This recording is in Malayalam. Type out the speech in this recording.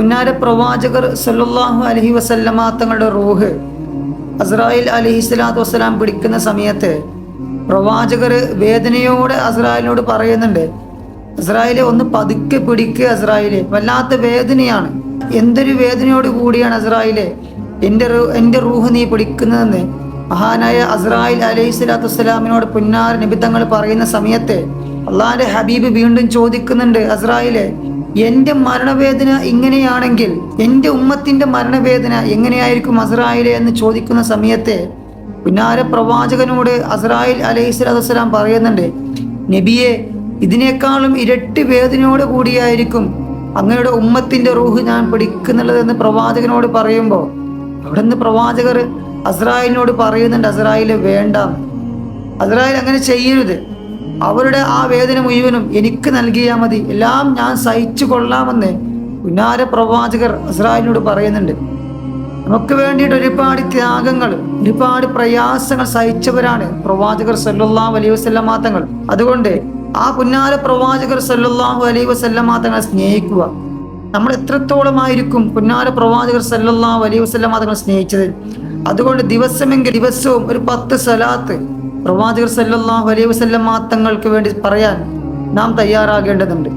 പുന്നാര പ്രവാചകർ സല്ലാഹു അലഹി വസല്ലമ തങ്ങളുടെ റൂഹ് അസ്രായിൽ അലഹി സ്വലാത്തു വസ്സലാം പിടിക്കുന്ന സമയത്ത് പ്രവാചകർ വേദനയോടെ അസ്രായിലിനോട് പറയുന്നുണ്ട് അസ്രായിലെ ഒന്ന് പതുക്കെ പിടിക്കുക അസ്രായിലെ വല്ലാത്ത വേദനയാണ്. എന്തൊരു വേദനയോട് കൂടിയാണ് അസ്രായേലെ? എന്റെ എന്റെ റൂഹ് നീ പിടിക്കുന്നതെന്ന്. മഹാനായ അസ്രായിൽ അലൈഹി സ്വലാത്തു വസ്സലാമിനോട് പുന്നാർ നിബിത്തങ്ങൾ പറയുന്ന സമയത്ത് അള്ളാഹിന്റെ ഹബീബ് വീണ്ടും ചോദിക്കുന്നുണ്ട് അസ്രായിലെ എന്റെ മരണവേദന ഇങ്ങനെയാണെങ്കിൽ എന്റെ ഉമ്മത്തിന്റെ മരണവേദന എങ്ങനെയായിരിക്കും അസ്രായിലെ എന്ന് ചോദിക്കുന്ന സമയത്ത് പിന്നാര പ്രവാചകനോട് അസ്രായിൽ അലൈഹി പറയുന്നുണ്ട് നബിയെ ഇതിനേക്കാളും ഇരട്ടി വേദനയോട് കൂടിയായിരിക്കും അങ്ങയുടെ ഉമ്മത്തിന്റെ റൂഹ് ഞാൻ പിടിക്കുന്നുള്ളതെന്ന് പ്രവാചകനോട് പറയുമ്പോൾ. അവിടെ നിന്ന് പ്രവാചകർ അസ്രായിലിനോട് പറയുന്നുണ്ട് അസ്രായിൽ വേണ്ട. അസ്രായേൽ അങ്ങനെ ചെയ്യരുത്. അവരുടെ ആ വേദന മുഴുവനും എനിക്ക് നൽകിയാൽ മതി. എല്ലാം ഞാൻ സഹിച്ചു കൊള്ളാമെന്ന് പുന്നാര പ്രവാചകർ അസ്രായേലിനോട് പറയുന്നുണ്ട്. നമുക്ക് വേണ്ടിയിട്ട് ഒരുപാട് ത്യാഗങ്ങൾ ഒരുപാട് പ്രയാസങ്ങൾ സഹിച്ചവരാണ് പ്രവാചകർ സല്ലല്ലാഹു അലൈഹി വസല്ലമ തങ്ങൾ അതുകൊണ്ട് ആ പുന്നാര പ്രവാചകർ സല്ലാഹു അലൈഹി വസല്ലമ തങ്ങളെ സ്നേഹിക്കുക. നമ്മൾ എത്രത്തോളമായിരിക്കും പുന്നാര പ്രവാചകർ സല്ലാഹു അലൈഹി വസല്ലമ തങ്ങളെ സ്നേഹിച്ചത്? അതുകൊണ്ട് ദിവസമെങ്കിൽ ദിവസവും ഒരു പത്ത് സലാത്ത് പ്രവാചകർ സല്ലാഹു അലൈഹി വസല്ലമ തങ്ങൾക്ക് വേണ്ടി പറയാൻ നാം തയ്യാറാകേണ്ടതുണ്ട്.